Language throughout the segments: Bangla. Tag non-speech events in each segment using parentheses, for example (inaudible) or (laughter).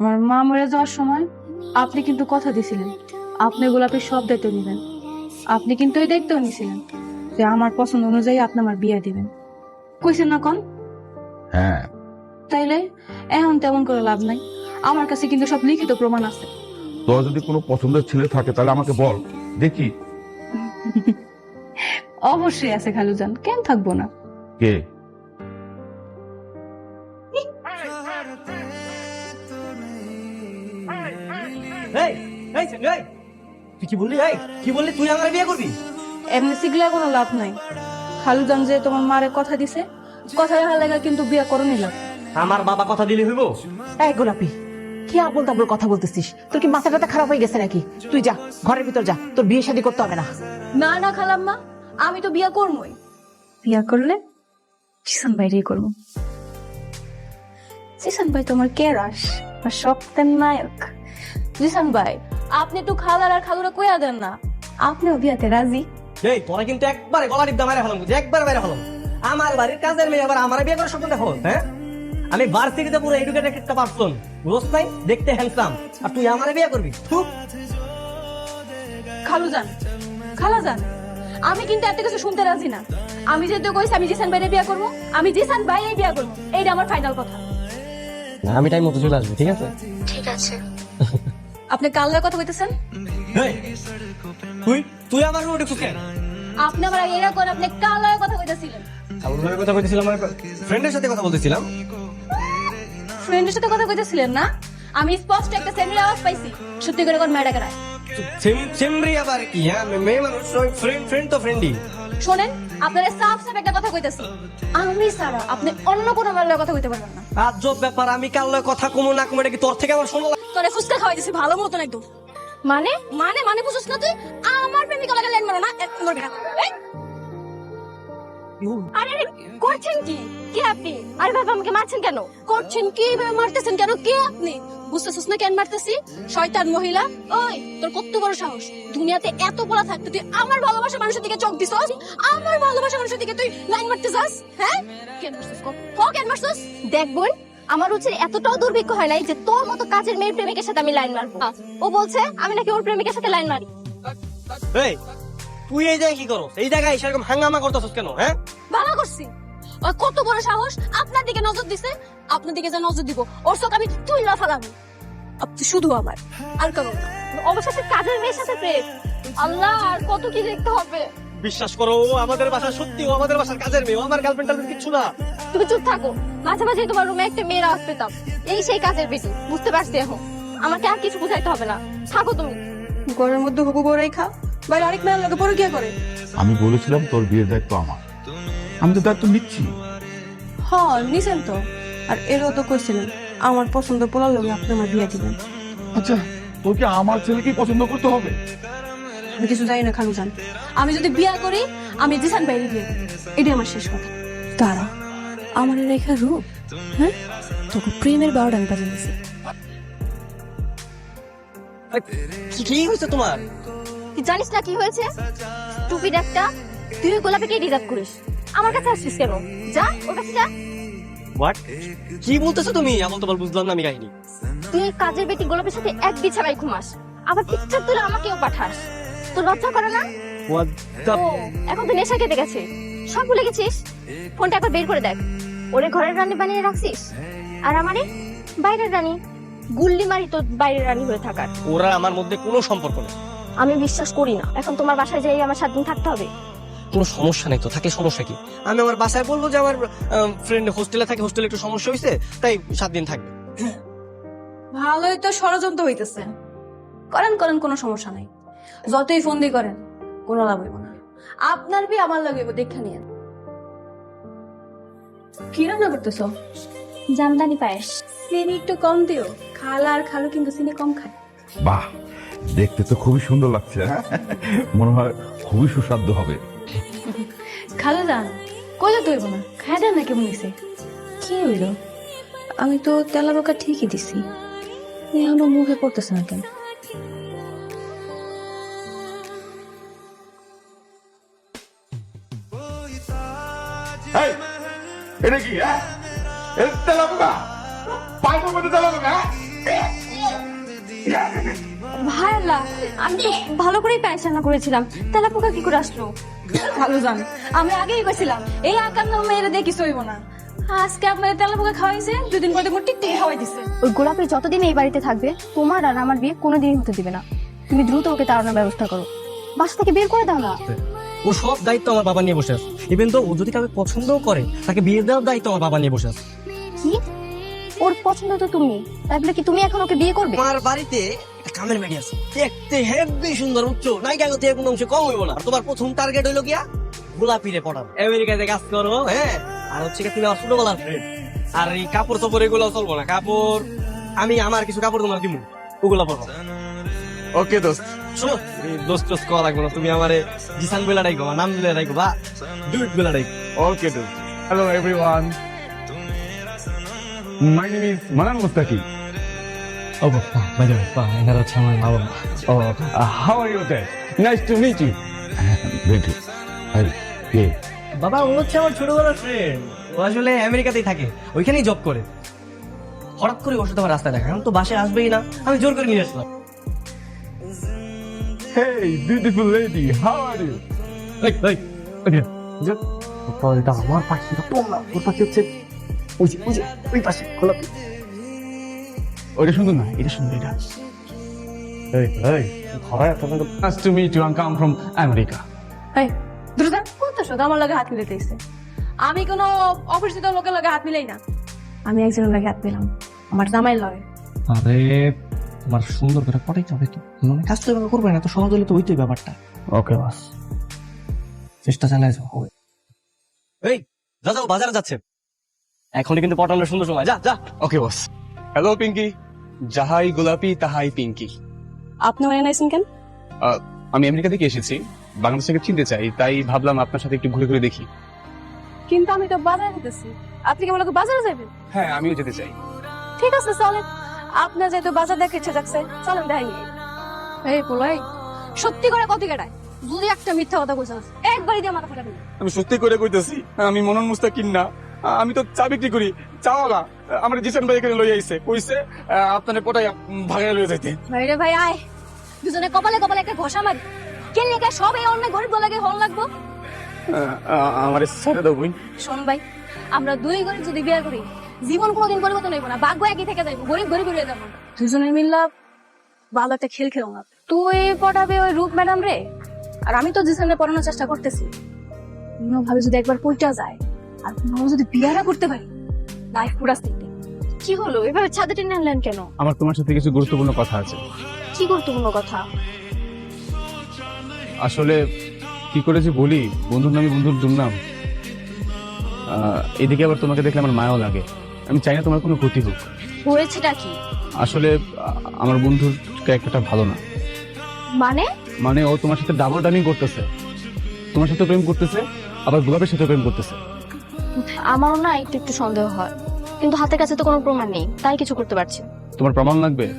আমার মা মরে যাওয়ার সময় আপনি কিন্তু কথা দিছিলেন। আপনি গোলাপের সব দায়িত্ব নেবেন। আপনি কিন্তু এই দায়িত্ব নিয়েছিলেন যে আমার পছন্দ অনুযায়ী আপনি আমার বিয়ে দিবেন। কইছেন না কন? হ্যাঁ। তাইলে এখন তেমন করে লাভ নাই। আমার কাছে কিন্তু সব লিখিত প্রমাণ আছে। তোর যদি কোনো পছন্দের ছেলে থাকে তাহলে আমাকে বল। দেখি। (laughs) অবশ্যই আছে খালুজান। কেন থাকব না? কে? এই এই তুই কি বললি? এই কি বললি? তুই আমার বিয়ে করবি? এমনি শিখলে কোনো লাভ নাই। খালুজান যে তোমার মারে কথা দিছে কথা রাখার লাগা কিন্তু বিয়ে করো নিলাম আমার বাবা কথা দিলে হইব? এই গোলাপি কি আবল তাবল কথা বলতেছিস? তোর কি মাথা টাথা খারাপ হয়ে গেছে নাকি? তুই যা ঘরের ভিতর যা তোর বিয়ে শাদী করতে হবে না। না না খালাম্মা আমি তো বিয়ে করবই বিয়ে করলে? জিসান ভাইরেই করব। জিসান ভাই তোমার কে রাস আর সপ্তাহের নায়ক। জিসান ভাই আপনি একটু খালার আর খালুরা কইয়া দেন না। আপনিও বিয়াতে রাজি? এই তোরা কিন্তু একবারে গলা ডিব্বা মারা ফেলাম একবার মেরে ফেলাম। আমার বাড়ির কাজের মেয়ে আবার আমার বিয়ে করার স্বপ্ন দেখো হ্যাঁ? আমি ভার্সিটিতে পুরো এডুকেটেড একটা পার্সন রোজ নাই? দেখতে হ্যান্ডসাম আর তুই আমার বিয়ে করবি? থু। খালু যান খালা যান আমি কিন্তু এত কিছু শুনতে রাজি না। আমি যেহেতু কইছি আমি জিসান ভাইরে বিয়ে করব আমি জিসান ভাইরে বিয়ে করব। এইটা আমার ফাইনাল কথা। না, আমি টাইম মতো চলে আসব ঠিক আছে? ঠিক আছে। আপনি কাল লয় কথা এই, তুই তুই আমার ঢুকছিস কেন? আপনি আমার আগে এরা করে আপনি কাল লয় কথা কইতেছিলেন। আমার রুমে কথা বলতেছিলাম ফ্রেন্ডের সাথে কথা বলতেছিলাম। ফ্রেন্ডের সাথে কথা কইতেছিলেন না? আমি স্পষ্ট একটা সেমির আওয়াজ পাইছি সত্যি করে কোন মেয়েটাকে রায় সেম- সেমরি আবার কি হ্যাঁ মেয়ে মানুষ ফ্রেন্ড ফ্রেন্ড তো ফ্রেন্ডই শোনেন আপনারা সাফ সাফ একটা কথা কইতেছি আমি সারা আপনি অন্য কোনো মেয়ের কথা কইতে পারবেন না। আজব ব্যাপার আমি কাল কথা কমু না কমু এটা কি তোর থেকে আমার শোনা তোরে খাওয়াই দিছি ভালো মতন একদম। মানে? মানে মানে বুঝছ না তুই? আমার প্রেমিকা লাগে লাইন মারো না আরে আরে, করছেন কি? কে আপনি? আরে বাবা আমাকে মারছেন কেন? করছেন কি? মারতেছেন কেন? কে আপনি? বুঝতেছিস না কেন মারতেছি? শয়তান মহিলা। ওই তোর কত বড় সাহস? দুনিয়াতে এত বড় থাকতে তুই আমার ভালোবাসা মানুষের দিকে চোখ দিছস? আমার ভালোবাসা মানুষের দিকে তুই লাইন মারতে যাস? হ্যাঁ? কেন মারছিস? কেন মারছিস? দেখ বোন আমার হচ্ছে এতটাও দুর্ভিক্ষ হয় নাই যে তোর মতো কাজের মেয়ের প্রেমিকের সাথে আমি লাইন মারবো। ও বলছে আমি নাকি ওর প্রেমিকের সাথে লাইন মারি। এই তুই এই জায়গায় কি করো এই জায়গায় সেরকম হাঙ্গামা করতেছিস কেন হ্যাঁ? ভালো করছি। ও কত বড় সাহস আপনার দিকে নজর দিছে আপনার দিকে যা নজর দিব ওর চোখ আমি তুই না ফেলাবো আপনি শুধু আমার আর কারণ অবশেষে কাজের মেয়ের সাথে প্রেম। আল্লাহ আর কত কি দেখতে হবে? বিশ্বাস করো ও আমাদের বাসা সত্যি ও আমাদের বাসার কাজের মেয়ে ও আমার গার্লফ্রেন্ড টার্লফ্রেন্ড কিচ্ছু না। তুমি চুপ থাকো। মাঝে মাঝে তোমার রুমে একটা মেয়ের আওয়াজ পেতাম। এই সেই কাজের বেটি বুঝতে পারছি এখন। আমাকে আর কিছু বুঝাইতে হবে না। থাকো তুমি। ঘরের মধ্যে হবু বড়াই খা বাইরে আরেক মেয়ের লোকে পরে কি করে। আমি বলেছিলাম তোর বিয়ের দায়িত্ব আমার। আমি তো দায়িত্ব নিচ্ছি। হ্যাঁ নিছেন তো। আর এরও তো কইছিলেন আমার পছন্দ পোলার লোকে আপনি আমার বিয়ে দিবেন। আচ্ছা তোর কি আমার ছেলেকেই পছন্দ করতে হবে? আমি কিছু জানি না খালু জান। আমি যদি বিয়া করি আমি জিসান বাইরে বিয়ে এটাই আমার শেষ কথা। তারা আমার রেখা রূপ হ্যাঁ? তোকে প্রেমের বারোটা আমি বাজিয়ে দিছি। কি কি হয়েছে তোমার? তুই জানিস না কি হয়েছে? টুপির একটা তুই ওই গোলাপিকে রিজার্ভ করিস। আমার কাছে আসছিস কেন? যা ওর কাছে যা। হোয়াট কি বলতেছো তুমি? আমল তোমার বুঝলাম না আমি কাহিনী। তুই কাজের বেটি গোলাপের সাথে এক বিছানায় ঘুমাস। আবার পিকচার তুলে আমাকেও পাঠাস। তোর লজ্জা করে না। ও এখন তো নেশা কেটে গেছে। সব ভুলে গেছিস? ফোনটা একবার বের করে দেখ। ওরে ঘরের রানী বানিয়ে রাখছিস? আর আমারে? বাইরের রানী। গুল্লি মারি তোর বাইরের রানী হয়ে থাকার। ওরা আমার মধ্যে কোনো সম্পর্ক নেই। আমি বিশ্বাস করি না। এখন তোমার বাসায় যাই আমার সাত দিন থাকতে হবে। কোনো সমস্যা নেই তো? থাকে সমস্যা কি? আমি আমার বাসায় বলব যে আমার ফ্রেন্ড হোস্টেলে থাকে হোস্টেলে একটু সমস্যা হয়েছে তাই সাত দিন থাকবে। ভালোই তো ষড়যন্ত্র হইতেছে। করেন করেন কোনো সমস্যা নাই। যতই ফোন দিয়ে করেন কোনো লাভ হইব না। আপনার বি আমার লাগবে দেখে নিয়ে কি রান্না করতেছ? জামদানি পায়েস। চিনি একটু কম দিও খালা আর খালু কিন্তু চিনি কম খায়। বাহ দেখতে তো খুবই সুন্দর লাগছে। হ্যাঁ? মনে হয় খুবই সুস্বাদু হবে। খালু যান কইলে তো হইব না খাই দেন না কেমন কি হইল? আমি তো তেলা বোকা ঠিকই দিছি। এখনও মুখে পড়তেছে না কেন? এটা কি হ্যাঁ? তেলাপোকা পাইপের মধ্যে তেলাপোকা? ভাই আল্লাহ আমি তো ভালো করেই রান্না করেছিলাম। তেলা পোকা কি করে আসলো? ভালো জান আমি আগেই কইছিলাম এই আকার নাম মেয়েরা দেখি সইব না। আজকে আপনার তেলা পোকা খাওয়াইছে দুদিন পরে দেখব টিকটিকি খাওয়াই দিছে। ওই গোলাপি যতদিন এই বাড়িতে থাকবে তোমার আর আমার বিয়ে কোনোদিনই হতে দিবে না। তুমি দ্রুত ওকে তাড়ানোর ব্যবস্থা করো। বাসা থেকে বের করে দাও না। ও সব দায়িত্ব আমার বাবা নিয়ে বসে আছে। ইভেন তো ও যদি কাউকে পছন্দও করে তাকে বিয়ে দেওয়ার দায়িত্ব আমার বাবা নিয়ে বসে আছে। কি? ওর পছন্দ তো তুমি। তাই বলে কি তুমি এখন ওকে বিয়ে করবে? আমার বাড়িতে কামের মেয়ে আছে। দেখতে হেভি সুন্দর উচ্চ। নায়িকা গতি কোনো অংশে কম হইব না। তোমার প্রথম টার্গেট হইল গিয়া গোলাপিরে পড়ানো। আমেরিকাতে কাজ করো হ্যাঁ? আর হচ্ছে কি তুমি আমার ছোটবেলার ফ্রেন্ড আর এই কাপড় চোপড় এগুলো চলবো না। কাপড় আমি আমার কিছু কাপড় তোমার দিব ওগুলো পরবো। ওকে দোস্ত। শোনো করা লাগবে না তুমি আমার জিসান বেলা ডাইকো আমার নাম বেলা ডাইকো বা ডুইট বেলা ডাইকো। ওকে দোস্ত hello everyone my name is Manan Mustaki ও বাবা বাই দ্য ওয়ে এনারা হচ্ছে আমার মা বাবা ও how are you dad nice to meet you বেটু ভাই কে বাবা ও হচ্ছে আমার ছোটবেলার ফ্রেন্ড ও আসলে আমেরিকাতেই থাকে ওইখানেই জব করে। হঠাৎ করে ওর সাথে আমার রাস্তায় দেখা এখন তো বাসে আসবেই না। আমি জোর করে নিয়ে আসলাম। হাউ আর ইউ এই, এই, ওইদিকে। বুঝছ? ওটা আমার পাখি না ওর পাখি হচ্ছে ওই যে ওই যে ওই পাশে গোলাপি ওটা সুন্দর না এটা সুন্দর এটা এই এই ঘরে এত nice to meet you I come from America এই দ্রুত কোনটা শুধু আমার লগে হাত আমি কোনো অপরিচিত লোকের লগে হাত মিলাই না আমি একজনের লগে হাত মিলাম আমার জামাই লগে আরে তোমার সুন্দর করে পড়াইতে হবে তো মানে কাজ তো এভাবে করবে না তো সহজ হলে তো হইতোই ব্যাপারটা। ওকে। বাস। চেষ্টা চালাই যাও হবে। এই যা যাও বাজারে যাচ্ছে। এখনই কিন্তু পটানোর সুন্দর সময়। যা যা। ওকে বস। হ্যালো পিঙ্কি যাহাই গোলাপি তাহাই পিঙ্কি আপনি মানে নাইছেন কেন আমি আমেরিকা থেকে এসেছি। বাংলাদেশ থেকে চিনতে চাই তাই ভাবলাম আপনার সাথে একটু ঘুরে ঘুরে দেখি। কিন্তু আমি তো বাজারে যেতেছি। আপনি কি বলে বাজারে যাবেন? হ্যাঁ আমিও যেতে চাই। ঠিক আছে চলেন। আপনার যেহেতু বাজার দেখে ইচ্ছে যাচ্ছে চলেন দেখাই এই পোলাই সত্যি করে কত কেটায় যদি একটা মিথ্যা কথা কইছ একবারই দিয়ে মাথা ফাটাবি আমি সত্যি করে কইতেছি আমি মনন মুস্তাকিন না। আমি তো চা বিক্রি করি চাওয়ালা আমার জিসান ভাই এখানে লই আইছে কইছে আপনার পটাই ভাগায় লই যাইতে। ভাই রে ভাই আয়। দুজনে কপালে কপালে একটা ঘষা মারি। কেন লেখা সব এই অন্য গরিব লাগে হল লাগবো? আমার ছেড়ে দাও শোন ভাই আমরা দুই গরিব যদি বিয়ে করি জীবন কোনোদিন পরিবর্তন হইব না। ভাগ্য একই থেকে যাইব। গরিব গরিব হয়ে যাব। দুজনে মিল্লা ভালো একটা খেল খেলো না তুই পড়াবে ওই রূপ ম্যাডাম রে? আর আমি তো জিসানে পড়ানোর চেষ্টা করতেছি। তুমিও ভাবে যদি একবার পইটা যায় আর তুমিও যদি বিয়ারা করতে পারি লাইফ পুরা স্টেটে কি হলো? এভাবে ছাদে টেনে আনলেন কেন? আমার তোমার সাথে কিছু গুরুত্বপূর্ণ কথা আছে। কি গুরুত্বপূর্ণ কথা? আসলে কি করে যে বলি বন্ধুর নামে বন্ধুর দুর্নাম। আহ, এদিকে আবার তোমাকে দেখলে আমার মায়াও লাগে। আমি চাই না তোমার কোনো ক্ষতি হোক। হয়েছেটা কি? আসলে আ- আমার বন্ধুর ক্যারেক্টারটা ভালো না। মানে? মানে ও তোমার সাথে ডাবল ডামিং করতেছে। তোমার সাথে প্রেম করতেছে আবার গোলাপের সাথে প্রেম করতেছে। আমারও না একটু একটু সন্দেহ হয়। কিন্তু হাতের কাছে তো কোনো প্রমাণ নেই তাই কিছু করতে পারছি না। তোমার প্রমাণ লাগবে?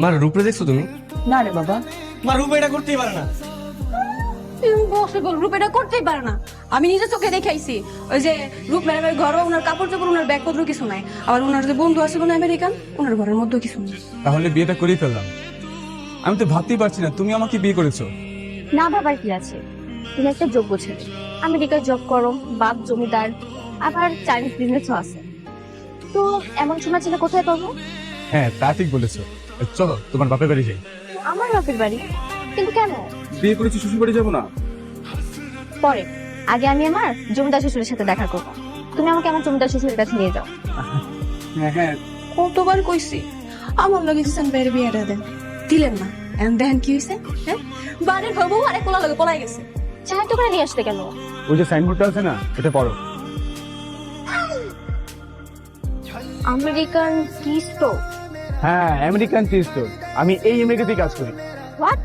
মার রূপরে দেখছ তুমি? না রে বাবা। মার রূপ এটা করতেই পারে না। ইম্পসিবল রূপ এটা করতেই পারে না। আমি নিজে চোখে দেখাইছি ওই যে রূপ ম্যাডামের ঘরও ওনার কাপড় চোপড় ওনার ব্যাগপত্র কিছু নাই। আবার ওনার যে বন্ধু আছে কোনো আমেরিকান ওনার ঘরের মধ্যে কিছু নেই। তাহলে বিয়েটা করেই ফেললাম। আমি তো ভাবতেই পারছি না তুমি আমাকে বিয়ে করেছ। না ভাবার কি আছে? তুমি একটা যোগ্য ছেলে। আমেরিকায় জব করো বাপ জমিদার আবার চাইনিজ বিজনেসও আছে। তো এমন সময় ছেলে কোথায় পাবো? হ্যাঁ তা ঠিক বলেছ। চলো তোমার বাপের বাড়ি যাই। আমার বাপের বাড়ি? কিন্তু কেন? বিয়ে করেছি শ্বশুর বাড়ি যাব না। পরে। আগে আমি আমার জমিদার শ্বশুরের সাথে দেখা করব। তুমি আমাকে আমার জমিদার শ্বশুরের কাছে নিয়ে যাও। হ্যাঁ হ্যাঁ। কতবার কইছি আমার লগে কিসান বাইরে বিয়েটা দেন। দিলেন না। এখন দেখেন কি হয়েছে হ্যাঁ? বাড়ির হবু আরেক কোলা লগে পলাই গেছে। চায়ের দোকানে নিয়ে আসতে কেন? ওই যে সাইনবোর্ডটা আছে না এটা পড়ো। আমেরিকান টি স্টোর হ্যাঁ আমেরিকান টি স্টোর আমি এই আমেরিকাতেই কাজ করি। হোয়াট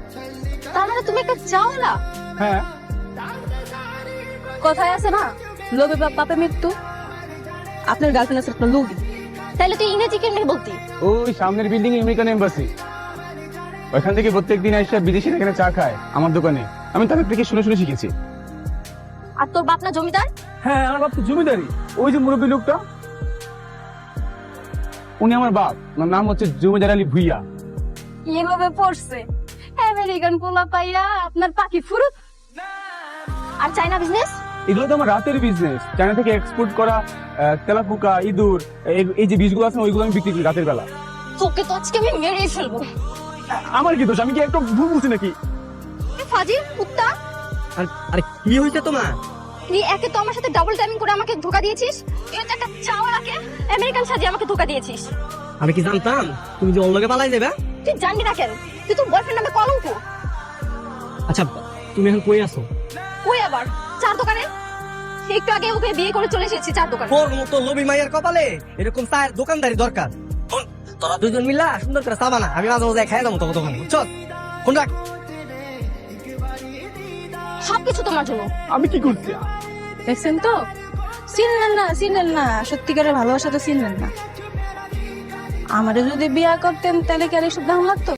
তার মানে তুমি একটা চাওলা? হ্যাঁ। কথায় আছে না লোভে বাপ পাপে মৃত্যু। আপনার গার্লফ্রেন্ড আছে আপনার লোভী তাহলে তুই ইংরেজি কেমনি বলতি? ওই সামনের বিল্ডিং আমেরিকান এম্বাসি ওইখান থেকে প্রত্যেক দিন এসে বিদেশি এখানে চা খায় আমার দোকানে। আমি তাদের থেকে শুনে শুনে শিখেছি। আর তোর বাপ না জমিদার? হ্যাঁ আমার বাপ তো জমিদারি ওই যে মুরব্বী লোকটা উনি আমার বাপ। ওনার নাম হচ্ছে জমিদার আলী ভুইয়া। এভাবে পড়ছে। আমেরিকান পোলা পাইয়া আপনার পাখি ফুরুত আর চাইনা বিজনেস এগুলো তো আমার রাতের বিজনেস চায়না থেকে এক্সপোর্ট করা তেলাপোকা ইঁদুর এই- এই যে বীজগুলো আছে ওইগুলো আমি বিক্রি করি রাতের বেলা। তোকে তো আজকে আমি মেরেই ফেলব। আমার কি দোষ? আমি কি একটু ভুল বলছি নাকি? ফাজিল কুত্তা। আর আরে কি হয়েছে তোমার? তুই একে তো আমার সাথে ডাবল টাইমিং করে আমাকে ধোকা দিয়েছিস? তুই তো একটা চাওয়ালাকে আমেরিকান সাজিয়ে আমাকে ধোকা দিয়েছিস। আমি কি জানতাম? তুমি যে অন্যকে পালাই যাবে? তুই জানবি না কেন? তুই তো বয়ফ্রেন্ড নামে কলঙ্ক। আচ্ছা তুমি এখন কই আছো? ওই আবার? চার দোকানে? একটু আগে ওকে বিয়ে করে চলে এসেছি চার দোকানে। তোর মতো লবি মাইয়ের কপালে এরকম চায়ের দোকানদারি দরকার। তোরা দুজন মিল্লা সুন্দর করে চাবা না আমি মাঝে মাঝে খাই যাব তোকে দোকানে বুঝছ? কোন রাখ। সবকিছু তোমার জন্য। আমি কি করছি? দেখছেন তো? চিনলেন না চিনলেন না। সত্যিকারের ভালোবাসা তো চিনলেন না। আমারও যদি বিয়া করতেন তাহলে কি আর এসব দাম লাগতো?